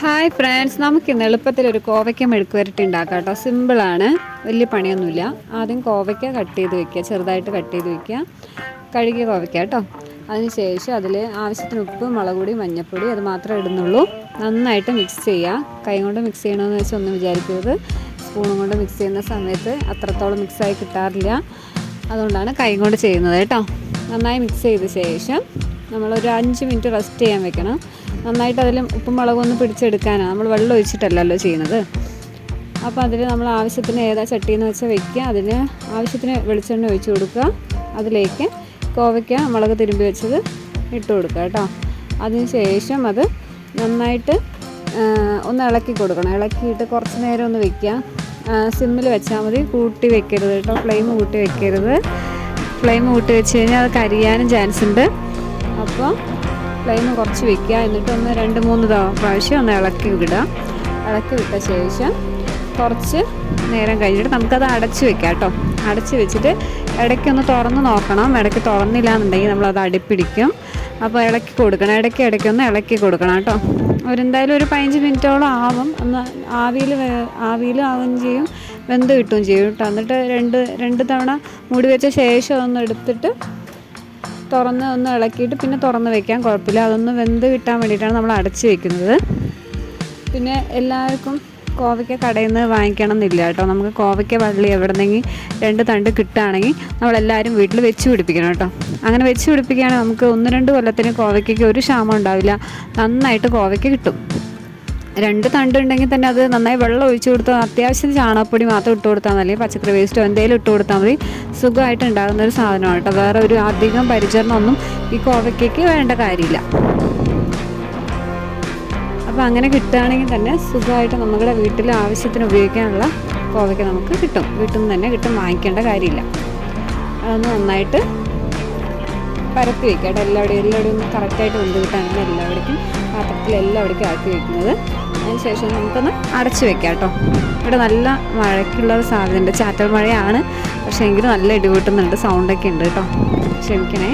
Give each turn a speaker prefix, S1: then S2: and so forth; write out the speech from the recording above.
S1: Hi friends നമുക്ക് ഇന്ന് എളുപ്പത്തിൽ ഒരു കോവയ്ക്ക മെഴുക്ക് വരട്ടി ഉണ്ടാക്കാം കേട്ടോ. സിമ്പിളാണ് വലിയ പണിയൊന്നുമില്ല. ആദ്യം കോവയ്ക്ക കട്ട് ചെയ്ത് വെക്കുക. ചെറുതായിട്ട് കട്ട് ചെയ്ത് വെക്കുക. കഴുകിയ കോവയ്ക്ക കേട്ടോ. അതിനുശേഷം അതിൽ ആവശ്യത്തിന് ഉപ്പ് മുളക് പൊടി മഞ്ഞൾപ്പൊടി അത് മാത്രമേ ഇടുന്നുള്ളൂ. നന്നായിട്ട് മിക്സ് ചെയ്യുക. കൈ കൊണ്ട് മിക്സ് ചെയ്യണമെന്ന് വെച്ചാൽ ഒന്നും വിചാരിക്കരുത്. സ്പൂണും കൊണ്ട് മിക്സ് ചെയ്യുന്ന സമയത്ത് അത്രത്തോളം മിക്സായി കിട്ടാറില്ല. അതുകൊണ്ടാണ് കൈ കൊണ്ട് ചെയ്യുന്നത് കേട്ടോ. നന്നായി മിക്സ് ചെയ്ത ശേഷം നമ്മളൊരു അഞ്ച് മിനിറ്റ് റെസ്റ്റ് ചെയ്യാൻ വെക്കണം. നന്നായിട്ട് അതിൽ ഉപ്പും മുളകും ഒന്ന് പിടിച്ചെടുക്കാനാണ് നമ്മൾ വെള്ളം ഒഴിച്ചിട്ടല്ലല്ലോ ചെയ്യുന്നത്. അപ്പോൾ അതിൽ നമ്മൾ ആവശ്യത്തിന് ഏതാ ചട്ടിയെന്ന് വെച്ചാൽ വെക്കുക അതിന് ആവശ്യത്തിന് വെളിച്ചെണ്ണ ഒഴിച്ച് കൊടുക്കുക അതിലേക്ക് കോവയ്ക്ക മുളക് തിരുമ്പി വെച്ചത് ഇട്ട് കൊടുക്കുക കേട്ടോ അതിന് ശേഷം അത് നന്നായിട്ട് ഒന്ന് ഇളക്കി കൊടുക്കണം. ഇളക്കിയിട്ട് കുറച്ച് നേരം ഒന്ന് വെക്കുക സിമ്മിൽ വെച്ചാൽ മതി. കൂട്ടി വെക്കരുത് കേട്ടോ ഫ്ലെയിം കൂട്ടി വെക്കരുത്. ഫ്ലെയിം കൂട്ടി വെച്ച് കഴിഞ്ഞാൽ അത് കരിയാനും ചാൻസ് ഉണ്ട്. അപ്പോൾ ഫ്ലെയിം കുറച്ച് വെക്കുക. എന്നിട്ട് ഒന്ന് രണ്ട് മൂന്ന് പ്രാവശ്യം ഒന്ന് ഇളക്കി വിടുക ഇളക്കി വിട്ട ശേഷം കുറച്ച് നേരം കഴിഞ്ഞിട്ട് നമുക്കത് അടച്ച് വെക്കാം കേട്ടോ. അടച്ച് വെച്ചിട്ട് ഇടയ്ക്കൊന്ന് തുറന്ന് നോക്കണം. ഇടയ്ക്ക് തുറന്നില്ല എന്നുണ്ടെങ്കിൽ നമ്മളത് അടിപ്പിടിക്കും. അപ്പോൾ ഇളക്കി കൊടുക്കണം. ഇടയ്ക്ക് ഇടയ്ക്കൊന്ന് ഇളക്കി കൊടുക്കണം കേട്ടോ. ഒരെന്തായാലും ഒരു പതിനഞ്ച് മിനിറ്റോളം ആവും. ഒന്ന് ആവിയിൽ ആവിയിൽ ആവുകയും ചെയ്യും. വെന്ത് കിട്ടുകയും ചെയ്യും കേട്ടോ. എന്നിട്ട് രണ്ട് രണ്ട് തവണ മൂടി വെച്ച ശേഷം ഒന്ന് എടുത്തിട്ട് തുറന്ന് ഒന്ന് ഇളക്കിയിട്ട് പിന്നെ തുറന്ന് വെക്കാം. കുഴപ്പമില്ല. അതൊന്ന് വെന്ത് കിട്ടാൻ വേണ്ടിയിട്ടാണ് നമ്മൾ അടച്ച് വെക്കുന്നത്. പിന്നെ എല്ലാവർക്കും കോവയ്ക്ക കടയിൽ നിന്ന് വാങ്ങിക്കണം എന്നില്ല കേട്ടോ. നമുക്ക് കോവയ്ക്ക വള്ളി എവിടെന്നെങ്കിൽ രണ്ട് തണ്ട് കിട്ടുകയാണെങ്കിൽ നമ്മളെല്ലാവരും വീട്ടിൽ വെച്ച് പിടിപ്പിക്കണം കേട്ടോ. അങ്ങനെ വെച്ച് പിടിപ്പിക്കുകയാണെങ്കിൽ നമുക്ക് ഒന്ന് രണ്ട് കൊല്ലത്തിന് കോവയ്ക്കയ്ക്ക് ഒരു ക്ഷാമം ഉണ്ടാവില്ല. നന്നായിട്ട് കോവയ്ക്ക കിട്ടും. രണ്ട് തണ്ട് ഉണ്ടെങ്കിൽ തന്നെ അത് നന്നായി വെള്ളം ഒഴിച്ചു കൊടുത്താൽ അത്യാവശ്യം ചാണകപ്പൊടി മാത്രം ഇട്ട് കൊടുത്താൽ മതി പച്ചക്കറി വേസ്റ്റോ എന്തെങ്കിലും ഇട്ട് കൊടുത്താൽ മതി. സുഖമായിട്ട് ഉണ്ടാകുന്ന ഒരു സാധനമാണ് കേട്ടോ. വേറെ ഒരു അധികം പരിചരണമൊന്നും ഈ കോവയ്ക്കേക്ക് വേണ്ട കാര്യമില്ല. അപ്പോൾ അങ്ങനെ കിട്ടുകയാണെങ്കിൽ തന്നെ സുഖമായിട്ട് നമ്മുടെ വീട്ടിൽ ആവശ്യത്തിന് ഉപയോഗിക്കാനുള്ള കോവയ്ക്ക് നമുക്ക് കിട്ടും. വീട്ടിൽ നിന്ന് തന്നെ കിട്ടും വാങ്ങിക്കേണ്ട കാര്യമില്ല. അതൊന്ന് നന്നായിട്ട് പരത്തി വെക്കുക കേട്ടോ. എല്ലാവിടെയും എല്ലാവിടെയും ഒന്ന് കറക്റ്റായിട്ട് വെന്ത് കിട്ടാനാണ് എല്ലാവിടേക്കും പാത്രത്തിൽ എല്ലാവിടേക്കും ആക്കി വെക്കുന്നത്. അതിന് ശേഷം നമുക്കൊന്ന് അടച്ചു വെക്കാം കേട്ടോ. ഇവിടെ നല്ല മഴയ്ക്കുള്ള ഒരു സാധ്യതയുണ്ട് ചാറ്റൽ മഴയാണ്. പക്ഷേ എങ്കിലും നല്ല ഇടിവെട്ടുന്നുണ്ട്. സൗണ്ടൊക്കെ ഉണ്ട് കേട്ടോ. ക്ഷമിക്കണേ.